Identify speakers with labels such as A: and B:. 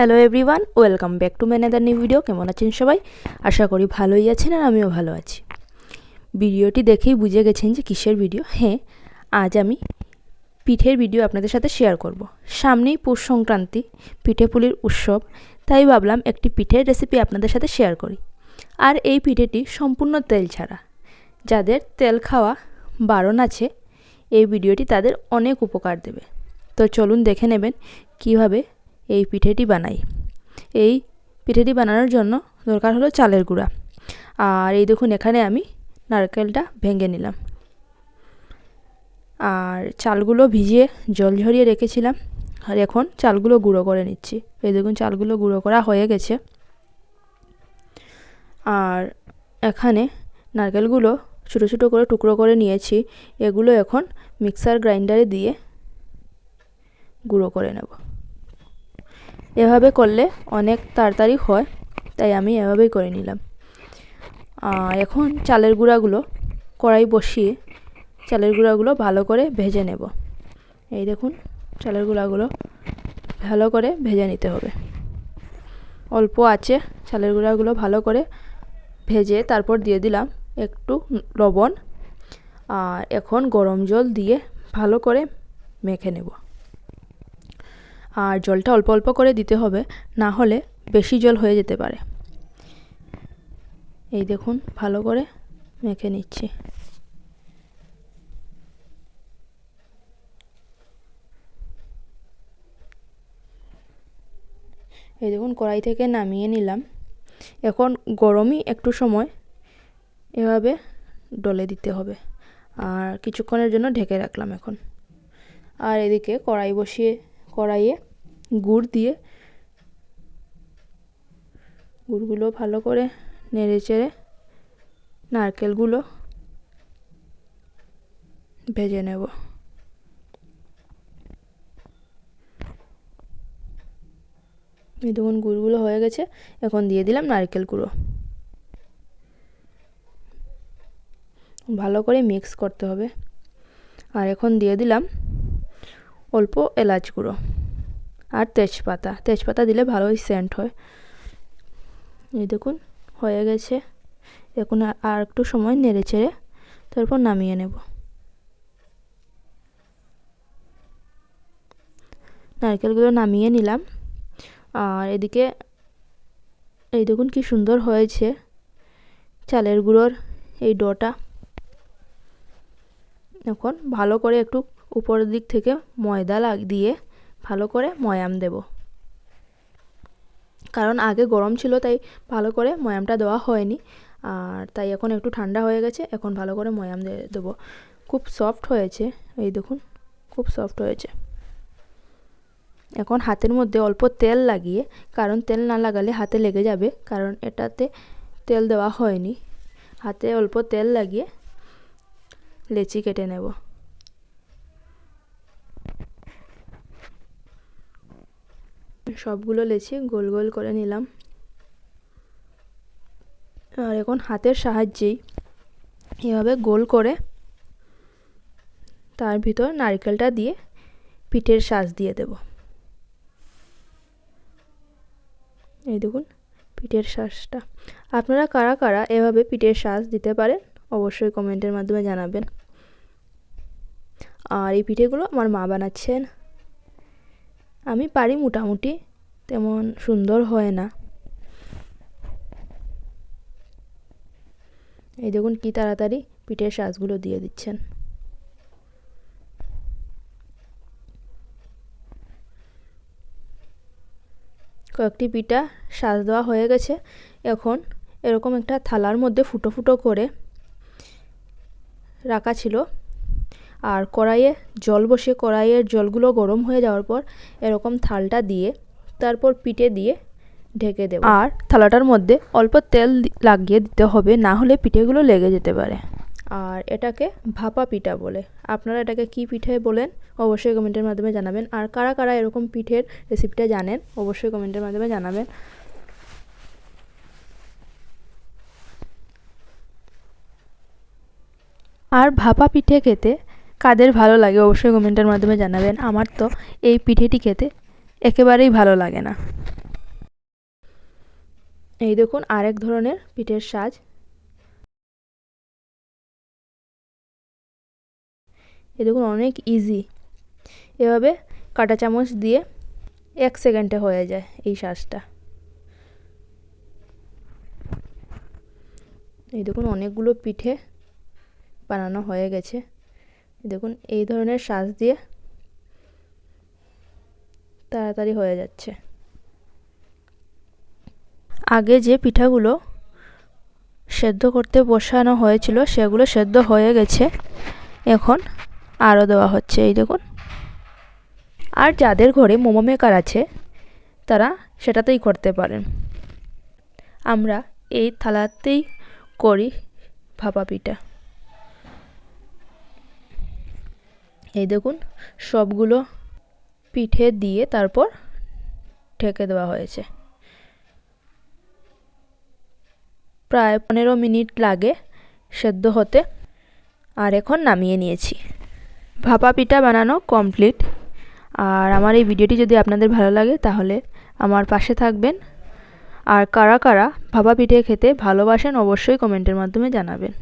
A: Hello everyone welcome back to ম্যানেদার new video কেমন আছেন সবাই? আশা করি ভালোই আছেন আর আমিও ভালো আছি। ভিডিওটি দেখেই বুঝে গেছেন যে কিসের ভিডিও হ্যাঁ আজ আমি পিঠের ভিডিও আপনাদের সাথে শেয়ার করব। সামনেই পৌষ সংক্রান্তি, পিঠে পুলির উৎসব, তাই ভাবলাম একটি পিঠের রেসিপি আপনাদের সাথে শেয়ার করি। আর এই পিঠেটি সম্পূর্ণ তেল ছাড়া। যাদের তেল খাওয়া বারণ আছে, এই ভিডিওটি তাদের অনেক উপকার দেবে। তো চলুন দেখে নেবেন কীভাবে এই পিঠেটি বানাই। এই পিঠেটি বানানোর জন্য দরকার হলো চালের গুঁড়া। আর এই দেখুন, এখানে আমি নারকেলটা ভেঙে নিলাম। আর চালগুলো ভিজিয়ে জল ঝরিয়ে রেখেছিলাম। আর এখন চালগুলো গুঁড়ো করে নিচ্ছি। এই দেখুন, চালগুলো গুঁড়ো করা হয়ে গেছে। আর এখানে নারকেলগুলো ছোটো ছোটো করে টুকরো করে নিয়েছি। এগুলো এখন মিক্সার গ্রাইন্ডারে দিয়ে গুঁড়ো করে নেব। এভাবে করলে অনেক তাড়াতাড়ি হয়, তাই আমি এভাবেই করে নিলাম। এখন চালের গুঁড়াগুলো কড়াই বসিয়ে চালের গুঁড়াগুলো ভালো করে ভেজে নেব। এই দেখুন, চালের গুঁড়াগুলো ভালো করে ভেজে নিতে হবে। অল্প আছে, চালের গুঁড়াগুলো ভালো করে ভেজে তারপর দিয়ে দিলাম একটু লবণ। আর এখন গরম জল দিয়ে ভালো করে মেখে নেব। আর জলটা অল্প অল্প করে দিতে হবে, না হলে বেশি জল হয়ে যেতে পারে। এই দেখুন, ভালো করে মেখে নিচ্ছি। এই দেখুন, কড়াই থেকে নামিয়ে নিলাম। এখন গরমই একটু সময়, এভাবে ডলে দিতে হবে। আর কিছুক্ষণের জন্য ঢেকে রাখলাম এখন। আর এদিকে কড়াই বসিয়ে কড়াইয়ে গুড় দিয়ে গুড়গুলো ভালো করে নেড়ে চেড়ে নারকেলগুলো ভেজে নেব। এই দেখুন গুড়গুলো হয়ে গেছে, এখন দিয়ে দিলাম নারকেল গুঁড়ো। ভালো করে মিক্স করতে হবে। আর এখন দিয়ে দিলাম অল্প এলাচ গুঁড়ো আর তেজপাতা। তেজপাতা দিলে ভালোই সেন্ট হয়। এই দেখুন, হয়ে গেছে। এখন আর একটু সময় নেড়ে চেড়ে তারপর নামিয়ে নেব। নারকেলগুলো নামিয়ে নিলাম। আর এদিকে, এই দেখুন কি সুন্দর হয়েছে। চালের গুঁড়োর এই ডোটা। এখন ভালো করে একটু উপরের দিক থেকে ময়দা লাগ, দিয়ে ভালো করে ময়াম দেব। কারণ আগে গরম ছিল, তাই ভালো করে ময়ামটা দেওয়া হয়নি। আর তাই এখন একটু ঠান্ডা হয়ে গেছে, এখন ভালো করে ময়াম দিয়ে দেবো। খুব সফট হয়েছে, এই দেখুন, খুব সফট হয়েছে। এখন হাতের মধ্যে অল্প তেল লাগিয়ে, কারণ তেল না লাগালে হাতে লেগে যাবে, কারণ এটাতে তেল দেওয়া হয়নি। হাতে অল্প তেল লাগিয়ে লেচি কেটে নেব। সবগুলো লেচি গোল গোল করে নিলাম। আর এখন হাতের সাহায্যেই এভাবে গোল করে তার ভিতর নারকেলটা দিয়ে পিঠের সাজ দিয়ে দেব। এই দেখুন, পিঠের শ্বাসটা আপনারা কারা কারা এভাবে পিঠের শ্বাস দিতে পারেন, অবশ্যই কমেন্টের মাধ্যমে জানাবেন। আর এই পিঠেগুলো আমার মা বানাচ্ছেন। আমি পারি মোটামুটি। তেমন সুন্দর হয় না। এই দেখুন কি তাড়াতাড়ি পিঠের সাজগুলো দিয়ে দিচ্ছেন। কয়েকটি পিঠা সাজ দেওয়া হয়ে গেছে। এখন এরকম একটা থালার মধ্যে ফুটো ফুটো করে রাখা ছিল। আর কড়াইয়ে জল বসে কড়াইয়ের জলগুলো গরম হয়ে যাওয়ার পর এরকম থালটা দিয়ে তারপর পিঠে দিয়ে ঢেকে দেব। আর থালাটার মধ্যে অল্প তেল লাগিয়ে দিতে হবে না হলে পিঠেগুলো লেগে যেতে পারে। আর এটাকে ভাপা পিঠা বলে। আপনারা এটাকে কি পিঠে বলেন অবশ্যই কমেন্টের মাধ্যমে জানাবেন। আর কারা কারা এরকম পিঠের রেসিপিটা জানেন অবশ্যই কমেন্টের মাধ্যমে জানাবেন। আর ভাপা পিঠে খেতে কাদের ভালো লাগে অবশ্যই কমেন্টের মাধ্যমে জানাবেন। আমার তো এই পিঠেটি খেতে একেবারেই ভালো লাগে না। এই দেখুন আরেক ধরনের পিঠের সাজ। এই দেখুন অনেক ইজি এভাবে কাঁটা চামচ দিয়ে এক সেকেন্ডে হয়ে যায় এই সাজটা। এই দেখুন অনেকগুলো পিঠে বানানো হয়ে গেছে। দেখুন এই ধরনের সাজ দিয়ে তাড়াতাড়ি হয়ে যাচ্ছে। আগে যে পিঠাগুলো সেদ্ধ করতে বসানো হয়েছিল, সেগুলো সেদ্ধ হয়ে গেছে। এখন আরও দেওয়া হচ্ছে, এই দেখুন। আর যাদের ঘরে মোমো মেকার আছে, তারা সেটাতেই করতে পারেন। আমরা এই থালাতেই করি ভাপা পিঠা। এই দেখুন, সবগুলো পিঠে দিয়ে তারপর ঢেকে দেওয়া হয়েছে। প্রায় পনেরো মিনিট লাগে সেদ্ধ হতে। আর এখন নামিয়ে নিয়েছি। ভাপা পিঠা বানানো কমপ্লিট। আর আমার এই ভিডিওটি যদি আপনাদের ভালো লাগে তাহলে আমার পাশে থাকবেন। আর কারা কারা ভাপা পিঠে খেতে ভালোবাসেন অবশ্যই কমেন্টের মাধ্যমে জানাবেন।